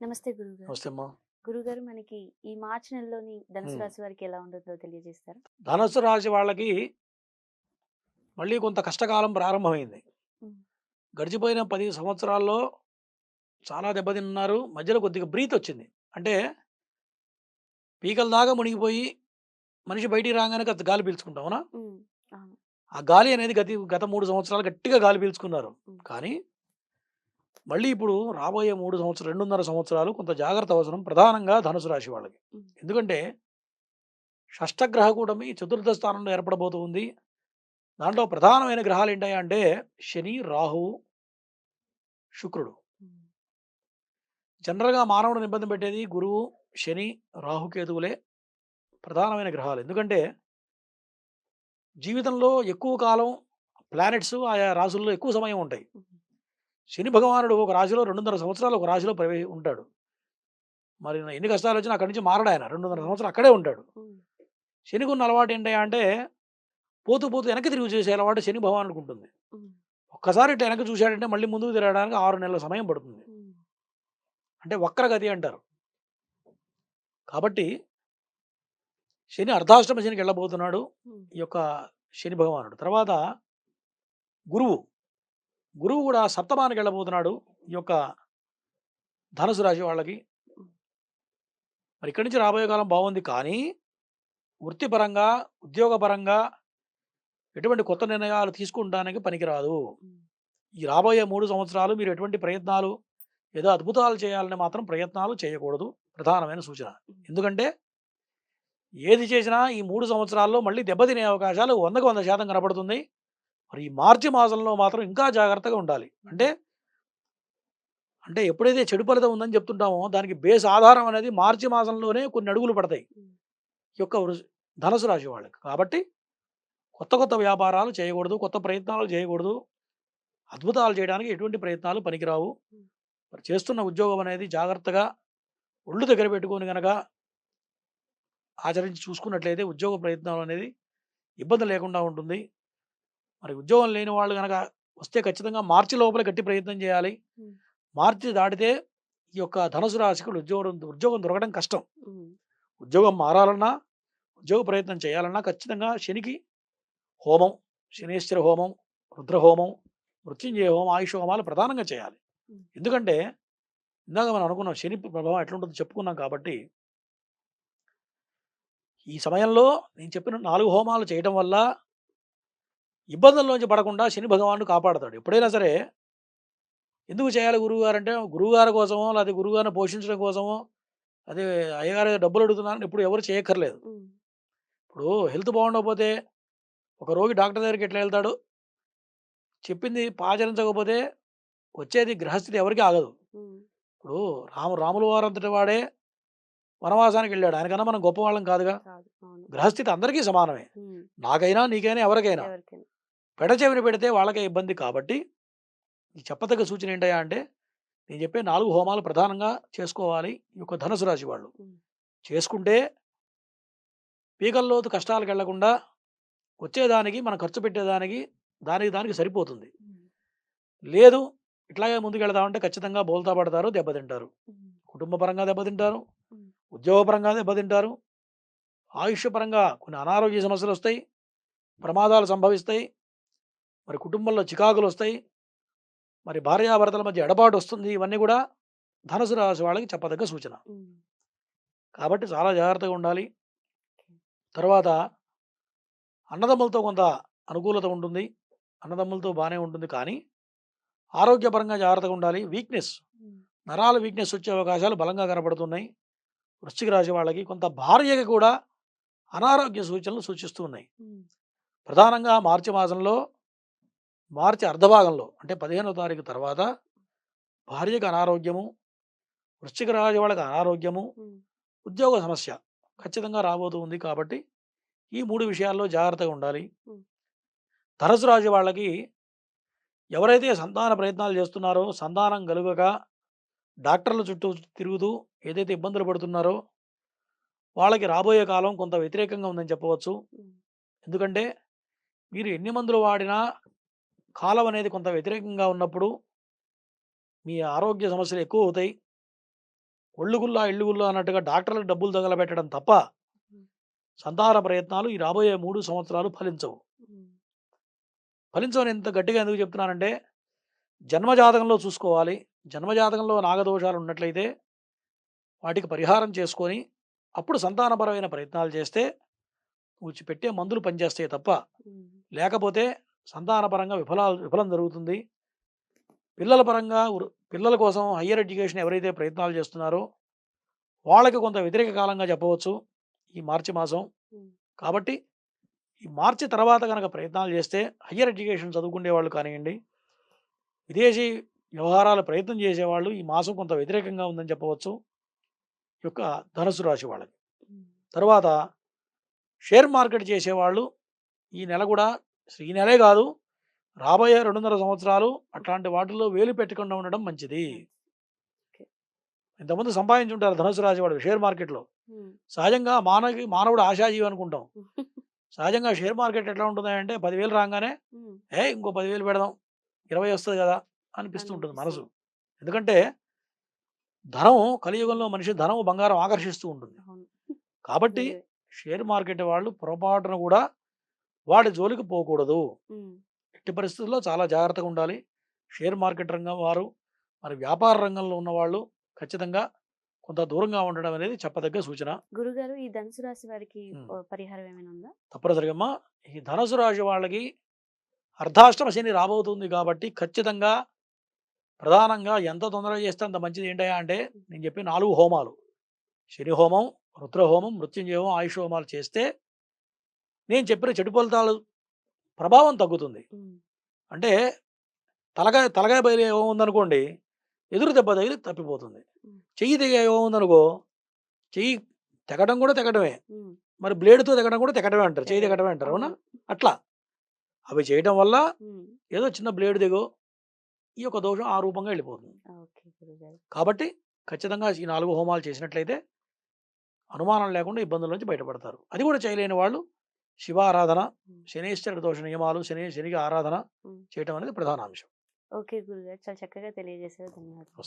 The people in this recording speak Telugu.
నమస్తే గురుగారు. నమస్తే అమ్మా. గురుగారు మనకి ఈ మార్చి నెలలోని ధనుసు. రాశి వారికి ఎలా ఉంటుందో తెలియజేస్తారా? ధనుస్సు రాశి వాళ్ళకి మళ్ళీ కొంత కష్టకాలం ప్రారంభమైంది. గడిచిపోయిన పది సంవత్సరాల్లో చాలా దెబ్బతిన్నారు. మధ్యలో కొద్దిగా బ్రీత్ వచ్చింది. అంటే పీకల దాకా మునిగిపోయి మనిషి బయటికి రాగానే గాలి పీల్చుకుంటాం అవునా? ఆ గాలి అనేది గతి గత మూడు సంవత్సరాలు గట్టిగా గాలి పీల్చుకున్నారు. కానీ మళ్ళీ ఇప్పుడు రాబోయే మూడు సంవత్సరాలు రెండున్నర సంవత్సరాలు కొంత జాగ్రత్త అవసరం ప్రధానంగా ధనుసు రాశి వాళ్ళకి. ఎందుకంటే షష్టగ్రహ కూటమి చతుర్థ స్థానంలో ఏర్పడబోతుంది దాంట్లో ప్రధానమైన గ్రహాలు ఏంటయ్యా అంటే శని రాహువు శుక్రుడు. జనరల్గా మానవుడిని ఇబ్బంది పెట్టేది గురువు శని రాహుకేతువులే ప్రధానమైన గ్రహాలు ఎందుకంటే జీవితంలో ఎక్కువ కాలం ప్లానెట్స్ ఆయా రాశుల్లో ఎక్కువ సమయం ఉంటాయి. శని భగవానుడు ఒక రాశిలో రెండున్నర సంవత్సరాలు ఒక రాశిలో ప్రవే ఉంటాడు మరి ఎన్ని కష్టాలు వచ్చినా అక్కడి నుంచి మారడు ఆయన రెండున్నర సంవత్సరాలు అక్కడే ఉంటాడు. శనికి ఉన్న అలవాటు ఏంటయ్యా అంటే పోతూ పోతూ వెనక్కి తిరిగి చూసే అలవాటు శని భగవానుడికి ఉంటుంది. ఒక్కసారి ఇట్లా వెనక్కి చూశాడంటే మళ్ళీ ముందుకు తిరగడానికి ఆరు నెలల సమయం పడుతుంది. అంటే వక్రగతి అంటారు కాబట్టి శని అర్ధాష్టమ శనికి వెళ్ళబోతున్నాడు. ఈ యొక్క శని భగవానుడు తర్వాత గురువు గురువు కూడా సప్తమానికి వెళ్ళబోతున్నాడు ఈ యొక్క ధనుసు రాశి వాళ్ళకి. మరి ఇక్కడి నుంచి రాబోయే కాలం బాగుంది కానీ వృత్తిపరంగా ఉద్యోగపరంగా ఎటువంటి కొత్త నిర్ణయాలు తీసుకుంటానికి పనికిరాదు. ఈ రాబోయే మూడు సంవత్సరాలు మీరు ఎటువంటి ప్రయత్నాలు ఏదో అద్భుతాలు చేయాలని మాత్రం ప్రయత్నాలు చేయకూడదు. ప్రధానమైన సూచన. ఎందుకంటే ఏది చేసినా ఈ మూడు సంవత్సరాల్లో మళ్ళీ దెబ్బతినే అవకాశాలు వందకు వంద శాతం కనబడుతుంది మరి ఈ మార్చి మాసంలో మాత్రం ఇంకా జాగ్రత్తగా ఉండాలి. అంటే అంటే ఎప్పుడైతే చెడు ఫలితం ఉందని చెప్తుంటామో దానికి బేస్ ఆధారం అనేది మార్చి మాసంలోనే కొన్ని అడుగులు పడతాయి. ఈ యొక్క ధనుసు రాశి వాళ్ళకి. కాబట్టి కొత్త కొత్త వ్యాపారాలు చేయకూడదు కొత్త ప్రయత్నాలు చేయకూడదు. అద్భుతాలు చేయడానికి ఎటువంటి ప్రయత్నాలు పనికిరావు. మరి చేస్తున్న ఉద్యోగం అనేది జాగ్రత్తగా ఒళ్ళు దగ్గర పెట్టుకొని కనుక ఆచరించి చూసుకున్నట్లయితే ఉద్యోగ ప్రయత్నం అనేది ఇబ్బంది లేకుండా ఉంటుంది. మరి ఉద్యోగం లేని వాళ్ళు కనుక వస్తే ఖచ్చితంగా మార్చి లోపల గట్టి ప్రయత్నం చేయాలి. మార్చి దాటితే ఈ యొక్క ధనుసు రాశికి ఉద్యోగం ఉద్యోగం దొరకడం కష్టం. ఉద్యోగం మారాలన్నా ఉద్యోగ ప్రయత్నం చేయాలన్నా ఖచ్చితంగా శనికి హోమం శనేశ్వర హోమం రుద్ర హోమం మృత్యుంజయ హోమం ఆయుష్ హోమాలు ప్రధానంగా చేయాలి. ఎందుకంటే ఇందాక మనం అనుకున్నాం శని ప్రభావం ఎట్లుంటుందో చెప్పుకున్నాం కాబట్టి ఈ సమయంలో నేను చెప్పిన నాలుగు హోమాలు చేయడం వల్ల ఇబ్బందుల్లోంచి పడకుండా శని భగవానుడు కాపాడతాడు. ఎప్పుడైనా సరే ఎందుకు చేయాలి గురువుగారు అంటే గురువుగారి కోసమో లేదా గురువుగారిని పోషించడం కోసమో అదే అయ్యగారు డబ్బులు అడుగుతున్నారని ఇప్పుడు ఎవరు చేయక్కర్లేదు. ఇప్పుడు హెల్త్ బాగుండకపోతే ఒక రోగి డాక్టర్ దగ్గరికి ఎట్లా వెళ్తాడు? చెప్పింది ఆచరించకపోతే వచ్చేది గ్రహస్థితి ఎవరికి ఆగదు. ఇప్పుడు రాము రాముల వారు అంతటి వాడే వనవాసానికి వెళ్ళాడు. ఆయనకన్నా మనం గొప్పవాళ్ళం కాదుగా. కాదు. అవును. గ్రహస్థితి అందరికీ సమానమే. నాకైనా నీకైనా ఎవరికైనా. ఎవరికైనా పెడ చెవిని పెడితే వాళ్ళకే ఇబ్బంది కాబట్టి ఈ చెప్పదగ్గ సూచన ఏంటయ్యా అంటే నేను చెప్పే నాలుగు హోమాలు ప్రధానంగా చేసుకోవాలి ఈ యొక్క ధనుసు రాశి వాళ్ళు. చేసుకుంటే పీకల్లోతు కష్టాలకు వెళ్ళకుండా వచ్చేదానికి మనం ఖర్చు పెట్టేదానికి దానికి దానికి సరిపోతుంది. లేదు ఇట్లాగే ముందుకు వెళదామంటే ఖచ్చితంగా బోల్తా పడతారు దెబ్బతింటారు మ్మ్. కుటుంబ పరంగా దెబ్బతింటారు. ఉద్యోగపరంగా దెబ్బతింటారు ఆయుష్ పరంగా కొన్ని అనారోగ్య సమస్యలు వస్తాయి ప్రమాదాలు సంభవిస్తాయి మరి కుటుంబంలో చికాకులు వస్తాయి. మరి భార్యాభర్తల మధ్య ఎడబాటు వస్తుంది. ఇవన్నీ కూడా ధనుసు రాశి వాళ్ళకి చెప్పదగ్గ సూచన. కాబట్టి చాలా జాగ్రత్తగా ఉండాలి. తర్వాత అన్నదమ్ములతో కొంత అనుకూలత ఉంటుంది. అన్నదమ్ములతో బాగానే ఉంటుంది. కానీ ఆరోగ్యపరంగా జాగ్రత్తగా ఉండాలి. వీక్నెస్. నరాల వీక్నెస్ వచ్చే అవకాశాలు బలంగా కనపడుతున్నాయి. వృశ్చిక రాశి వాళ్ళకి కొంత భార్యకి కూడా అనారోగ్య సూచనలు సూచిస్తూ ఉన్నాయి. ప్రధానంగా మార్చి మాసంలో మార్చి అర్ధభాగంలో అంటే పదిహేనవ తారీఖు తర్వాత భార్యకి అనారోగ్యము వృశ్చిక రాశి వాళ్ళకి అనారోగ్యము. ఉద్యోగ సమస్య ఖచ్చితంగా రాబోతూ ఉంది కాబట్టి ఈ మూడు విషయాల్లో జాగ్రత్తగా ఉండాలి. ధనుసు రాశి వాళ్ళకి ఎవరైతే సంతాన ప్రయత్నాలు చేస్తున్నారో సంతానం కలుగక డాక్టర్ల చుట్టూ తిరుగుతూ ఏదైతే ఇబ్బందులు పడుతున్నారో వాళ్ళకి రాబోయే కాలం కొంత వ్యతిరేకంగా ఉందని చెప్పవచ్చు. ఎందుకంటే మీరు ఎన్ని మందులు వాడినా కాలం అనేది కొంత వ్యతిరేకంగా ఉన్నప్పుడు మీ ఆరోగ్య సమస్యలు ఎక్కువ అవుతాయి ఒళ్ళుగుల్లా ఇళ్ళుగుల్లా అన్నట్టుగా డాక్టర్లకు డబ్బులు తగలబెట్టడం తప్ప. సంతాన ప్రయత్నాలు ఈ రాబోయే మూడు సంవత్సరాలు ఫలించవు. ఫలించవని ఎంత గట్టిగా ఎందుకు చెప్తున్నానంటే జన్మజాతకంలో చూసుకోవాలి జన్మజాతకంలో నాగదోషాలు ఉన్నట్లయితే వాటికి పరిహారం చేసుకొని అప్పుడు సంతానపరమైన ప్రయత్నాలు చేస్తే నువ్వు పెట్టే మందులు పనిచేస్తాయి తప్ప. లేకపోతే సంతానపరంగా విఫలాలు విఫలం జరుగుతుంది పిల్లల పరంగా పిల్లల కోసం హయ్యర్ ఎడ్యుకేషన్ ఎవరైతే ప్రయత్నాలు చేస్తున్నారో వాళ్ళకి కొంత వ్యతిరేక కాలంగా చెప్పవచ్చు ఈ మార్చి మాసం. కాబట్టి ఈ మార్చి తర్వాత కనుక ప్రయత్నాలు చేస్తే హయ్యర్ ఎడ్యుకేషన్ చదువుకునే వాళ్ళు కానివ్వండి విదేశీ వ్యవహారాలు ప్రయత్నం చేసేవాళ్ళు ఈ మాసం కొంత వ్యతిరేకంగా ఉందని చెప్పవచ్చు యొక్క ధనుసు రాశి వాళ్ళకి. తర్వాత షేర్ మార్కెట్ చేసేవాళ్ళు ఈ నెల కూడా ఈ నెలే కాదు రాబోయే రెండున్నర సంవత్సరాలు అట్లాంటి వాటిల్లో వేలు పెట్టకుండా ఉండడం మంచిది. ఇంతకుముందు సంపాదించుంటారు ధనుసు రాశి వాడు షేర్ మార్కెట్లో. సహజంగా మానవి మానవుడు ఆశాజీవి అనుకుంటాం సహజంగా షేర్ మార్కెట్ ఎట్లా ఉంటుంది అంటే పదివేలు రాగానే. ఏ ఇంకో పదివేలు పెడదాం ఇరవై వస్తుంది కదా అనిపిస్తూ ఉంటుంది మనసు. ఎందుకంటే ధనం కలియుగంలో మనిషి ధనం బంగారం ఆకర్షిస్తూ ఉంటుంది. కాబట్టి. షేర్ మార్కెట్ వాళ్ళు పొరపాటున కూడా వాడి జోలికి పోకూడదు. ఎట్టి పరిస్థితుల్లో చాలా జాగ్రత్తగా ఉండాలి. షేర్ మార్కెట్ రంగం వారు మరి వ్యాపార రంగంలో ఉన్న వాళ్ళు ఖచ్చితంగా కొంత దూరంగా ఉండడం అనేది చెప్పదగ్గ సూచన. గురుగారు ఈ ధనుసు రాశి వారికి పరిహారం ఏమైనా ఉందా? తప్పనిసరిగా ఈ ధనుసు రాశి వాళ్ళకి అర్ధాష్టమ శని రాబోతుంది కాబట్టి ఖచ్చితంగా ప్రధానంగా ఎంత తొందరగా చేస్తే అంత మంచిది ఏంటయ్యా అంటే నేను చెప్పిన నాలుగు హోమాలు. శని హోమం రుద్ర హోమం మృత్యుంజయ హోమం ఆయుష్ హోమాలు చేస్తే నేను చెప్పిన చెడు ఫలితాలు ప్రభావం తగ్గుతుంది. అంటే తలకాయ తలకాయ బయలు ఏమో ఉందనుకోండి ఎదురు దెబ్బ తగిలి తప్పిపోతుంది. చెయ్యి తెగ ఏమో ఉందనుకో చెయ్యి తెగడం కూడా తెగడమే. మరి బ్లేడ్తో తెగడం కూడా తెగడమే అంటారు. చెయ్యి తెగడమే. అంటారు. అవునా. అట్లా. అవి చేయడం వల్ల. ఏదో చిన్న బ్లేడ్ దిగో ఈ యొక్క దోషం ఆ రూపంగా వెళ్ళిపోతుంది. కాబట్టి ఖచ్చితంగా ఈ నాలుగు హోమాలు చేసినట్లయితే అనుమానం లేకుండా ఇబ్బందుల నుంచి బయటపడతారు. అది కూడా చేయలేని వాళ్ళు శివ ఆరాధన. శనేశ్వర దోష నియమాలు శని శనికి ఆరాధన. చేయటం అనేది ప్రధాన అంశం ఓకే గురుగారు. చాలా చక్కగా తెలియజేశారు. ధన్యవాదాలు.